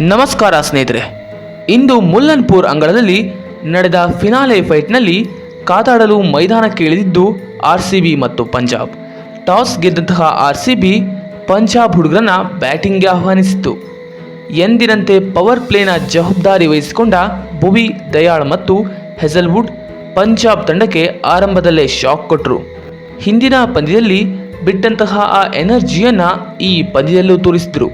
ನಮಸ್ಕಾರ ಸ್ನೇಹಿತರೆ. ಇಂದು ಮುಲ್ಲನ್ಪುರ್ ಅಂಗಳದಲ್ಲಿ ನಡೆದ ಫಿನಾಲೆ ಫೈಟ್ನಲ್ಲಿ ಕಾತಾಡಲು ಮೈದಾನಕ್ಕೆ ಇಳಿದಿದ್ದು ಆರ್ ಸಿ ಬಿ ಮತ್ತು ಪಂಜಾಬ್. ಟಾಸ್ ಗೆದ್ದಂತಹ ಆರ್ ಸಿ ಬಿ ಪಂಜಾಬ್ ಹುಡುಗರನ್ನ ಬ್ಯಾಟಿಂಗ್ಗೆ ಆಹ್ವಾನಿಸಿತು ಎಂದಿನಂತೆ ಪವರ್ ಪ್ಲೇನ ಜವಾಬ್ದಾರಿ ವಹಿಸಿಕೊಂಡ ಭುವಿ, ದಯಾಳ್ ಮತ್ತು ಹೆಸಲ್ವುಡ್ ಪಂಜಾಬ್ ತಂಡಕ್ಕೆ ಆರಂಭದಲ್ಲೇ ಶಾಕ್ ಕೊಟ್ಟರು ಹಿಂದಿನ ಪಂದ್ಯದಲ್ಲಿ ಬಿಟ್ಟಂತಹ ಆ ಎನರ್ಜಿಯನ್ನು ಈ ಪಂದ್ಯದಲ್ಲೂ ತೋರಿಸಿದರು.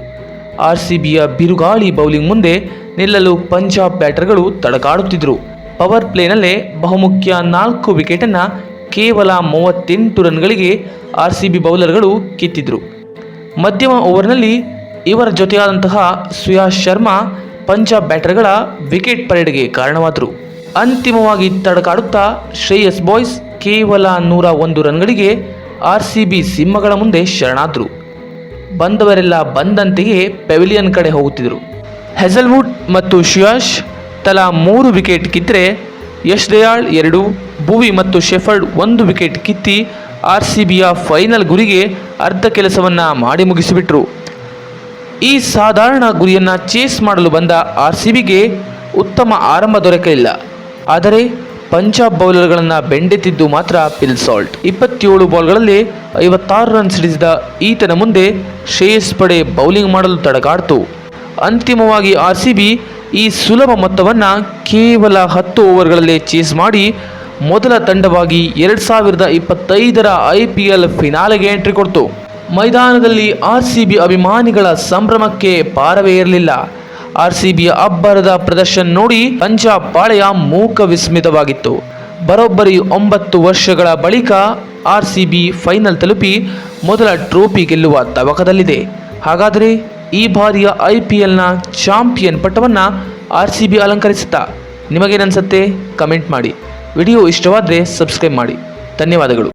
ಆರ್ ಸಿ ಬಿಯ ಬಿರುಗಾಳಿ ಬೌಲಿಂಗ್ ಮುಂದೆ ನಿಲ್ಲಲು ಪಂಜಾಬ್ ಬ್ಯಾಟರ್ಗಳು ತಡಕಾಡುತ್ತಿದ್ದರು. ಪವರ್ ಪ್ಲೇನಲ್ಲೇ ಬಹುಮುಖ್ಯ ನಾಲ್ಕು ವಿಕೆಟನ್ನು ಕೇವಲ ಮೂವತ್ತೆಂಟು ರನ್ಗಳಿಗೆ ಆರ್ ಸಿ ಬಿ ಬೌಲರ್ಗಳು ಕಿತ್ತಿದ್ರು. ಮಧ್ಯಮ ಓವರ್ನಲ್ಲಿ ಇವರ ಜೊತೆಯಾದಂತಹ ಸುಯಾಶ್ ಶರ್ಮಾ ಪಂಜಾಬ್ ಬ್ಯಾಟರ್ಗಳ ವಿಕೆಟ್ ಪರೇಡ್ಗೆ ಕಾರಣವಾದರು. ಅಂತಿಮವಾಗಿ ತಡಕಾಡುತ್ತಾ ಶ್ರೇಯಸ್ ಬಾಯ್ಸ್ ಕೇವಲ ನೂರ ಒಂದು ರನ್ಗಳಿಗೆ ಆರ್ ಸಿ ಬಿ ಸಿಂಹಗಳ ಮುಂದೆ ಶರಣಾದರು. ಬಂದವರೆಲ್ಲ ಬಂದಂತೆಯೇ ಪೆವಿಲಿಯನ್ ಕಡೆ ಹೋಗುತ್ತಿದ್ದರು. ಹೆಸಲ್ವುಡ್ ಮತ್ತು ಶಿಯಾಶ್ ತಲಾ ಮೂರು ವಿಕೆಟ್ ಕಿತ್ತರೆ ಯಶ್ ದಯಾಳ್ ಎರಡು, ಭುವಿ ಮತ್ತು ಶೆಫರ್ಡ್ ಒಂದು ವಿಕೆಟ್ ಕಿತ್ತಿ ಆರ್ ಸಿ ಬಿಯ ಫೈನಲ್ ಗುರಿಗೆ ಅರ್ಧ ಕೆಲಸವನ್ನು ಮಾಡಿ ಮುಗಿಸಿಬಿಟ್ರು. ಈ ಸಾಧಾರಣ ಗುರಿಯನ್ನು ಚೇಸ್ ಮಾಡಲು ಬಂದ ಆರ್ ಸಿ ಬಿಗೆ ಉತ್ತಮ ಆರಂಭ ದೊರಕಲಿಲ್ಲ. ಆದರೆ ಪಂಜಾಬ್ ಬೌಲರ್ಗಳನ್ನು ಬೆಂಡೆತ್ತಿದ್ದು ಮಾತ್ರ ಪಿಲ್ ಸಾಲ್ಟ್ ಇಪ್ಪತ್ತೇಳು ಬಾಲ್ಗಳಲ್ಲಿ ಐವತ್ತಾರು ರನ್ ಸಿಡಿಸಿದ ಈತನ ಮುಂದೆ ಶ್ರೇಯಸ್ ಪಡೆ ಬೌಲಿಂಗ್ ಮಾಡಲು ತಡಗಾಡ್ತು. ಅಂತಿಮವಾಗಿ ಆರ್ ಸಿ ಬಿ ಈ ಸುಲಭ ಮೊತ್ತವನ್ನು ಕೇವಲ ಹತ್ತು ಓವರ್ಗಳಲ್ಲಿ ಚೇಸ್ ಮಾಡಿ ಮೊದಲ ತಂಡವಾಗಿ ಎರಡು ಸಾವಿರದ ಇಪ್ಪತ್ತೈದರ ಐ ಪಿ ಎಲ್ ಫಿನಾಲೆಗೆ ಎಂಟ್ರಿ ಕೊಡ್ತು. ಮೈದಾನದಲ್ಲಿ ಆರ್ ಸಿ ಬಿ ಅಭಿಮಾನಿಗಳ ಸಂಭ್ರಮಕ್ಕೆ ಪಾರವೇ ಇರಲಿಲ್ಲ. ಆರ್ ಸಿ ಬಿಯ ಅಬ್ಬರದ ಪ್ರದರ್ಶನ ನೋಡಿ ಪಂಜಾಬ್ ಪಾಳೆಯ ಮೂಕ ವಿಸ್ಮಿತವಾಗಿತ್ತು. ಬರೋಬ್ಬರಿ ಒಂಬತ್ತು ವರ್ಷಗಳ ಬಳಿಕ ಆರ್ ಸಿ ಬಿ ಫೈನಲ್ ತಲುಪಿ ಮೊದಲ ಟ್ರೋಫಿ ಗೆಲ್ಲುವ ತವಕದಲ್ಲಿದೆ. ಹಾಗಾದರೆ ಈ ಬಾರಿಯ ಐ ಪಿ ಎಲ್ನ ಚಾಂಪಿಯನ್ ಪಟ್ಟವನ್ನು ಆರ್ ಸಿ ಬಿ ಅಲಂಕರಿಸುತ್ತಾ ನಿಮಗೇನನ್ಸುತ್ತೆ? ಕಮೆಂಟ್ ಮಾಡಿ. ವಿಡಿಯೋ ಇಷ್ಟವಾದರೆ ಸಬ್ಸ್ಕ್ರೈಬ್ ಮಾಡಿ. ಧನ್ಯವಾದಗಳು.